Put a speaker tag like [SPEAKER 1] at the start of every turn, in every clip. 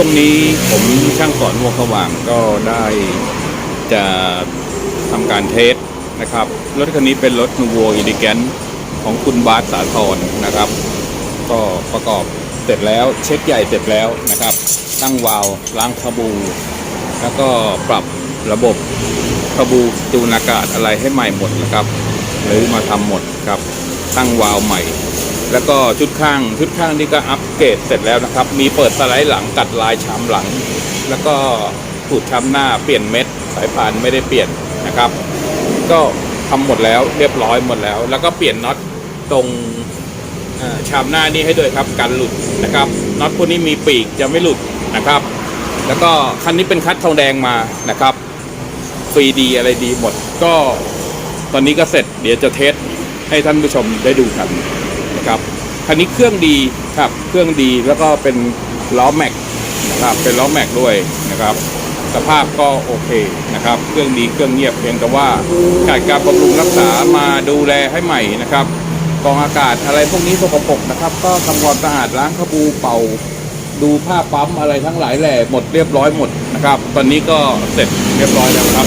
[SPEAKER 1] ช่วงนี้ผมช่างสอนวงสว่างก็ได้จะทำการเทสนะครับ รถคันนี้เป็นรถนูโวอิลิแกนของคุณบาสสาธรนะครับ ก็ประกอบเสร็จแล้วเช็คใหญ่เสร็จแล้วนะครับ ตั้งวาล์วล้างคาบูแล้วก็ปรับระบบคาบูจูนอากาศอะไรให้ใหม่หมดนะครับ หรือมาทำหมดครับ ตั้งวาล์วใหม่ แล้วก็ชุดข้างชุดข้างนี่ก็อัปเกรดเสร็จแล้วนะครับ มีเปิดสไลด์หลังกัดลายชามหลัง แล้วก็ขูดชามหน้าเปลี่ยนเม็ด สายพานไม่ได้เปลี่ยนนะครับ ก็ทำหมดแล้วเรียบร้อยหมดแล้ว แล้วก็เปลี่ยนน็อตตรงชามหน้านี่ให้ด้วยครับกันหลุดนะครับน็อตพวกนี้มีปีกจะไม่หลุดนะครับ แล้วก็คันนี้เป็นคัดทองแดงมานะครับฟรีดีอะไรดีหมด ก็ตอนนี้ก็เสร็จเดี๋ยวจะเทสให้ท่านผู้ชมได้ดูกัน ครับคันนี้เครื่องดีครับเครื่องดีแล้วก็เป็นล้อแม็กนะครับเป็นล้อแม็กด้วยนะครับ สภาพก็โอเคนะครับ เครื่องดีเครื่องเงียบเพียงแต่ว่าขาดการบำรุงรักษามาดูแลให้ใหม่นะครับกองอากาศอะไรพวกนี้สกปรกนะครับ ก็ทำความสะอาดล้างขบูเป่า ดูผ้าปั๊มอะไรทั้งหลายแหล่หมดเรียบร้อยหมดนะครับ ตอนนี้ก็เสร็จเรียบร้อยแล้วครับ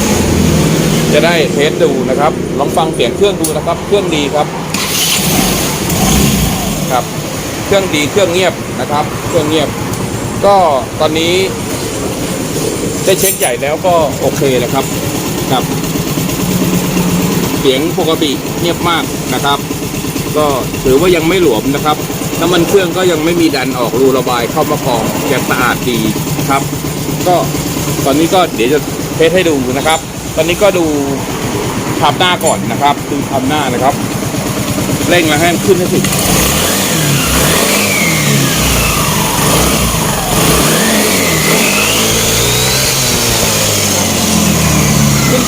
[SPEAKER 1] จะได้เทสดูนะครับ ลองฟังเสียงเครื่องดูนะครับ เครื่องดีครับ ครับ เครื่องดีเครื่องเงียบนะครับ เครื่องเงียบ ก็ตอนนี้ได้เช็คใหญ่แล้วก็โอเคแล้วครับครับ เสียงปกติเงียบมากนะครับ ก็ถือว่ายังไม่หลวมนะครับน้ำมันเครื่องก็ยังไม่มีดันออกรูระบายเข้ามากองแกสะอาดดีครับ ก็ตอนนี้ก็เดี๋ยวจะเทสให้ดูนะครับ ตอนนี้ก็ดูทับหน้าก่อนนะครับ ดูทับหน้านะครับ เร่งแล้วให้ขึ้นให้สุด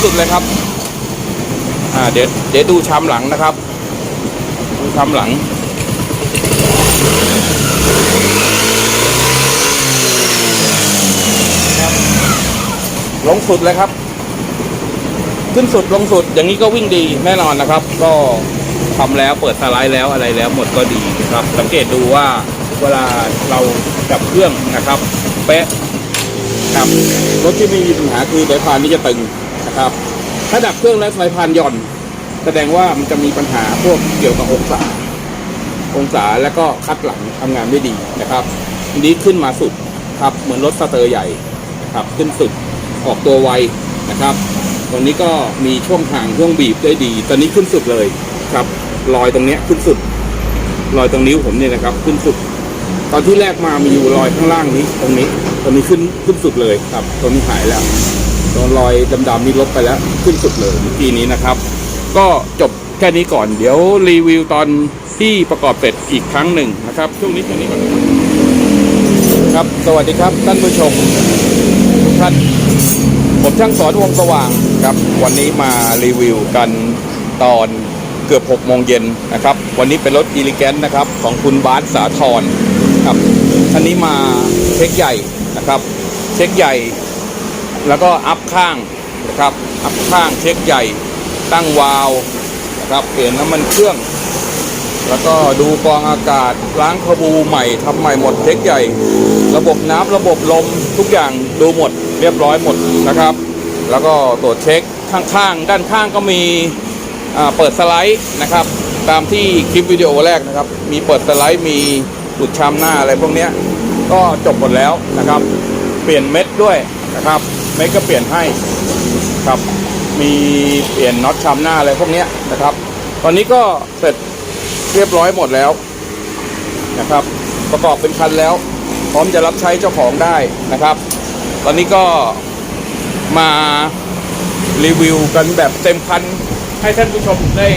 [SPEAKER 1] สุดเลยครับ อ่าเดี๋ยวเดี๋ยวดูชามหลังนะครับ ดูชามหลัง ลงสุดเลยครับ ขึ้นสุดลงสุดอย่างนี้ก็วิ่งดีแน่นอนนะครับ ก็ทำแล้วเปิดสไลด์แล้วอะไรแล้วหมดก็ดีนะครับ สังเกตดูว่าเวลาเราจับเครื่องนะครับ เป๊ะครับรถที่ไม่มีปัญหาคือสายพานนี่จะตึง ครับ ถ้าดับเครื่องแล้วสายพานหย่อน แสดงว่ามันจะมีปัญหาพวกเกี่ยวกับองศา องศาแล้วก็คัดหลังทำงานไม่ดีนะครับอันนี้ขึ้นมาสุดครับเหมือนรถสเตอร์ใหญ่นะครับขึ้นสุดออกตัวไวนะครับตรงนี้ก็มีช่วงห่างช่วงบีบได้ดี ตอนนี้ขึ้นสุดเลยครับรอยตรงเนี้ยขึ้นสุด รอยตรงนิ้วผมเนี่ยนะครับ ขึ้นสุด ตอนที่แรกมามีอยู่รอยข้างล่างนี้ ตรงนี้ตรงนี้ขึ้นขึ้นสุดเลยครับตรงนี้หายแล้ว ตรงรอยดำๆนี่ลบไปแล้วขึ้นสุดเลยเมื่อกี้นี้นะครับ ก็จบแค่นี้ก่อนเดี๋ยวรีวิวตอนที่ประกอบเสร็จอีกครั้งหนึ่งนะครับ ช่วงนี้แค่นี้ก่อนครับ สวัสดีครับท่านผู้ชมทุกท่านผมช่างสอนวงสว่างครับ วันนี้มารีวิวกันตอนเกือบ6โมงเย็นนะครับ วันนี้เป็นรถอีลิแกนนะครับ ของคุณบาสสาธรครับอันนี้มาเช็คใหญ่นะครับ เช็คใหญ่ แล้วก็อัพข้างนะครับ อัพข้างเช็คใหญ่ ตั้งวาล์วนะครับเปลี่ยนน้ำมันเครื่อง แล้วก็ดูกองอากาศล้างขบูใหม่ทำใหม่หมดเช็คใหญ่ ระบบน้ำระบบลมทุกอย่างดูหมดเรียบร้อยหมดนะครับ แล้วก็ตรวจเช็คข้างๆ ด้านข้างก็มีอ่าเปิดสไลด์นะครับตามที่คลิปวิดีโอแรกนะครับ มีเปิดสไลด์มีหลุดชามหน้าอะไรพวกนี้ก็จบหมดแล้วนะครับ เปลี่ยนเม็ดด้วย นะครับเม็ดก็เปลี่ยนให้ครับมีเปลี่ยนน็อตชามหน้าอะไรพวกนี้นะครับ ตอนนี้ก็เสร็จเรียบร้อยหมดแล้วนะครับ ประกอบเป็นคันแล้ว พร้อมจะรับใช้เจ้าของได้นะครับ ตอนนี้ก็มารีวิวกันแบบเต็มคันให้ท่านผู้ชมได้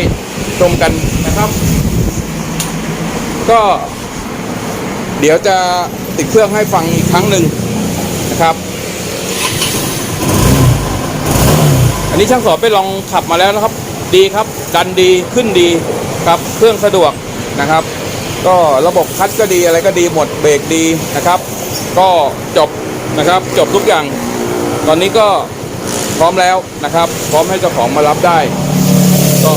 [SPEAKER 1] ชมกันนะครับ ก็ เดี๋ยวจะติดเครื่องให้ฟังอีกครั้งหนึ่งนะครับ อันนี้ช่างสอบไปลองขับมาแล้วนะครับ ดีครับดันดีขึ้นดีครับเครื่องสะดวกนะครับ ก็ระบบคลัตช์ก็ดีอะไรก็ดีหมดเบรกดีนะครับ ก็จบนะครับจบทุกอย่าง ตอนนี้ก็พร้อมแล้วนะครับ พร้อมให้เจ้าของมารับได้ ก็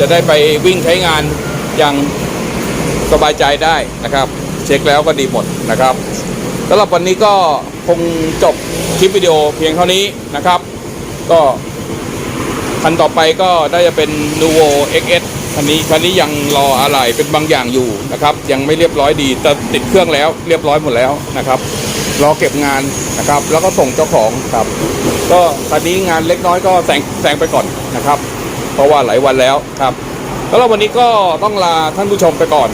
[SPEAKER 1] จะได้ไปวิ่งใช้งานอย่างสบายใจได้นะครับ เช็คแล้วก็ดีหมดนะครับสำหรับวันนี้ก็คงจบคลิปวิดีโอเพียงเท่านี้นะครับ ก็ คันต่อไปก็ได้จะเป็น Nuvo XS คันนี้คันนี้ยังรออะไรเป็นบางอย่างอยู่นะครับ ยังไม่เรียบร้อยดีแต่ติดเครื่องแล้วเรียบร้อยหมดแล้วนะครับ รอเก็บงานนะครับ แล้วก็ส่งเจ้าของครับ ก็ตอนนี้งานเล็กน้อยก็แซงแซงไปก่อนนะครับ เพราะว่าหลายวันแล้วครับแล้ววันนี้ก็ต้องลาท่านผู้ชมไปก่อน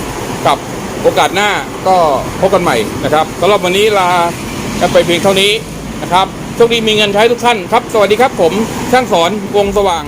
[SPEAKER 1] กับโอกาสหน้าก็พบกันใหม่นะครับสำหรับวันนี้ลากันไปเพียงเท่านี้นะครับ โชคดีมีเงินใช้ทุกท่านครับ สวัสดีครับผมช่างสอนวงสว่าง